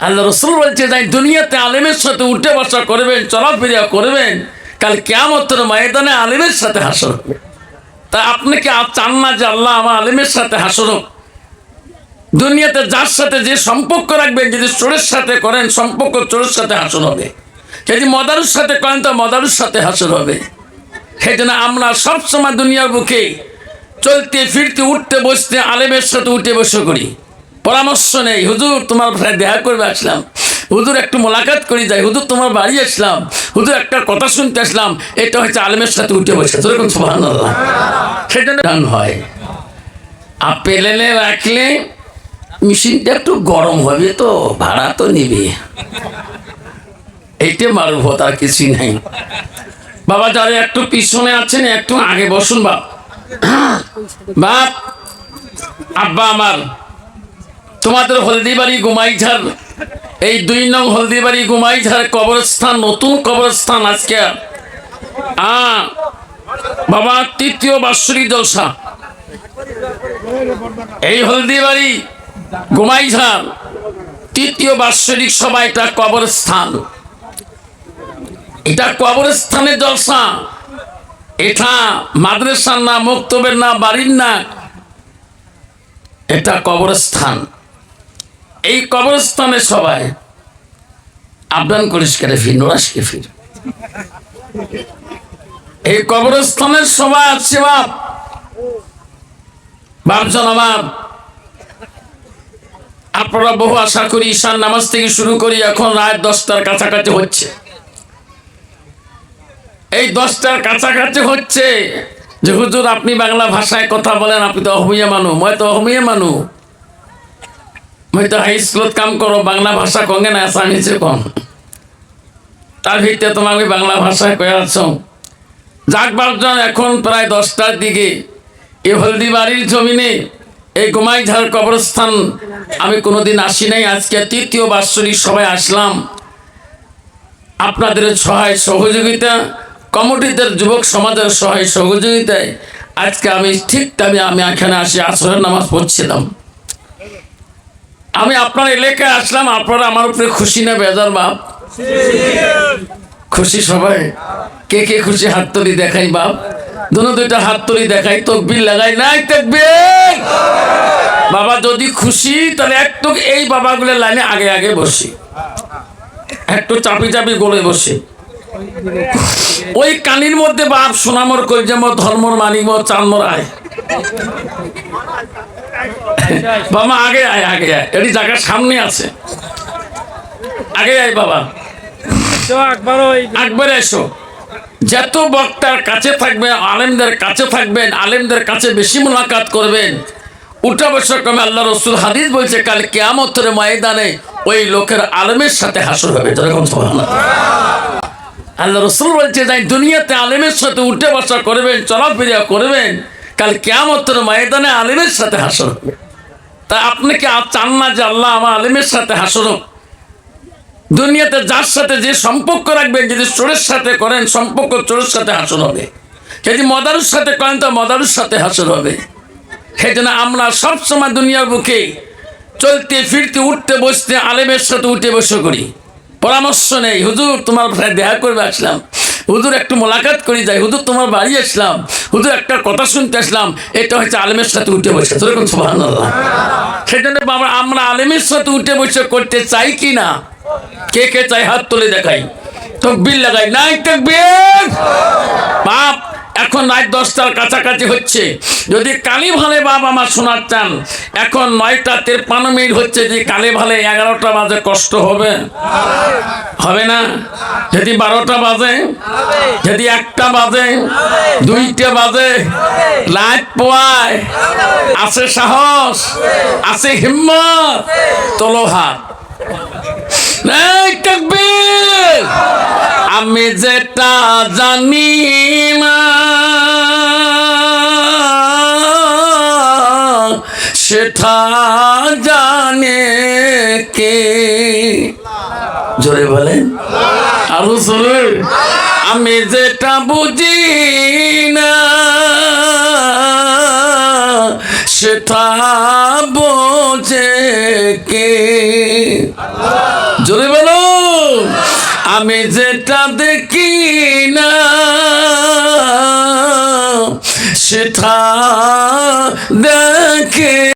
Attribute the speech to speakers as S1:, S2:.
S1: আল্লাহ রসুল বলছে তাই দুনিয়াতে আলেমের সাথে উঠে বসা করবেন, চলাফেরা করবেন, কাল কেমতের ময়দানে আলেমের সাথে হাসর হবে। তা আপনি কি চান না যে আল্লাহ আমার আলেমের সাথে হাসর হোক? দুনিয়াতে যার সাথে যে সম্পর্ক রাখবেন, যদি চোরের সাথে করেন, সম্পর্ক চোরের সাথে হাসর হবে। যদি মদারুর সাথে করেন, তো মদারুর সাথে হাসর হবে। সেই জন্য আমরা সবসময় দুনিয়ার বুকে চলতে, ফিরতে, উঠতে, বসতে, আলেমের সাথে উঠে বসে করি। পরামর্শ নেই। হুজুর, তোমার ভাই দেখা করবে আসলাম। হুজুর, একটু মোলাকাত করি যাই। হুজুর, তোমার বাড়ি আসলাম। হুজুর, একটা কথা শুনতে আসলাম। এটা হচ্ছে আলমের সাথে উঠে বসে। যেরকম সোহান জন্য গান হয়। আর পেলেনে রাখলে মেশিনটা একটু গরম হবে তো, ভাড়া তো নিবে। এইটা মারব তার কিছুই নাই। বাবা, যারা একটু পিছনে আছেন, একটু আগে বসুন বাপ। বাপ, আব্বা আমার। তোমাদের হলদিবাড়ি গুমাইঝার, এই দুই নং হলদিবাড়ি গুমাইঝার কবরস্থান, নতুন কবরস্থান আজকে। আ, বাবা, তৃতীয় বাৎসরিক জলসা। এই হলদিবাড়ি গুমাইঝার, তৃতীয় বাৎসরিক সভা, এটা কবরস্থান। এটা কবরস্থানের জলসা। এটা মাদ্রাসার না মুক্তবের না বাড়ির না এটা কবরস্থান। এই কবরস্থানে সবাই আবদান করিস কেরে ফির নোরাসকে ফির? এই কবরস্থানের সবাই আছে বাপ। বাপজন আমার, আপনারা বহু আশা করি ঈশান নামাজ থেকে শুরু করি, এখন রাত দশটার কাছাকাছি হচ্ছে। এই দশটার কাছাকাছি হচ্ছে যে হুজুর আপনি বাংলা ভাষায় কথা বলেন, আপনি তো অহমিয়া মানু, মই তো অহমিয়া মানু। মই তো হাই স্কুলত কাম করো বাংলা ভাষা কঙ্গে না আসামিছে কম তার ভিতরে তোমাকে বাংলা ভাষায় কয়ে আছ। যাক বাপজন এখন প্রায় দশটার দিকে এ হলদি হলদিবাড়ির জমিনে এই গোমাইঝাড় কবরস্থান আমি কোনোদিন আসি নাই, আজকে তৃতীয় বাৎসরিক সবাই আসলাম। আপনাদের সহায় সহযোগিতা, কমিটিদের যুবক সমাজের সহায় সহযোগিতায় আজকে আমি ঠিক টাইমে আমি এখানে আসি, আসরের নামাজ পড়ছিলাম। আমি আপনার এলাকায় আসলাম, আপনারা আমার উপরে খুশি না বেজার বাপ? খুশি সবাই? কে কে খুশি হাত তুলি দেখাই বাপ? দুনো দুইটা হাত তুলি দেখাই, তকবির লাগাই নাই, তকবির! বাবা যদি খুশি, তাহলে একটু এই বাবাগুলোর লাইনে আগে আগে বসি। একটু চাপি চাপি গলে বসে। ওই কানির মধ্যে বাপ, সোনামর কলজামর ধর্মর মানিমর চানমর আয়। বাবা আগে আয় আগে আয়। এটি জায়গার সামনে আছে। আগে আয় বাবা। একবার এসো। যত বক্তার কাছে থাকবেন আলেমদের কাছে থাকবেন আলেমদের কাছে বেশি মোলাকাত করবেন উঠা বসা ক্রমে আল্লাহ রসুল হাদিস বলছে কাল কেয়ামতের ময়দানে ওই লোকের আলেমের সাথে হাসর হবে। যেরকম আল্লাহ রসুল বলছে তাই দুনিয়াতে আলেমের সাথে উঠে বসা করবেন চলাফেরা করবেন কাল কেয়ামতের ময়দানে আলেমের সাথে হাসর হবে। তা আপনি কি আর চান না যে আল্লাহ আমার আলেমের সাথে হাসর দুনিয়াতে যার সাথে যে সম্পর্ক রাখবেন, যদি চোরের সাথে করেন, সম্পর্ক চোরের সাথে হাসর হবে। যদি মদারুর সাথে করেন, তো মদারুর সাথে হাসর হবে। সেই জন্য আমরা সবসময় দুনিয়ার বুকে চলতে, ফিরতে, উঠতে, বসতে, আলেমের সাথে উঠে বসে করি। পরামর্শ নেই, হুজুর, তোমার দেখা করবে আসলাম। হুজুর, একটু মোলাকাত করে যাই। হুজুর, তোমার বাড়ি আসলাম। হুজুর, একটা কথা শুনতে আসলাম। এটা হচ্ছে আলেমের সাথে উঠে বসে। সেরকম সোহান সেই জন্য বাবা, আমরা আলেমের সাথে উঠে বসে করতে চাই কি না? কে কে চাই? হাত তুলে দেখাই। তকবির লাগাই। নাই তকবির! বাপ এখন রাত দশটার কাছাকাছি হচ্ছে। যদি কালী ভালে বাপ আমার শোনার চান এখন নয়টা তেরপান্ন মিনিট হচ্ছে যে কালী ভালে এগারোটা বাজে কষ্ট হবে? হবে না? যদি বারোটা বাজে? যদি একটা বাজে? দুইটা বাজে? লাইট পোয়ায়? আছে সাহস? আছে হিম্মত? তোলো হাত! আমি যেটা জানি সেটা জানে কে? জোরে বলেন। আরও জোরে। আমি যেটা বুঝি না, সেটা বোঝে কে? বলো আমি যেটা দেখি না সেটা দেখে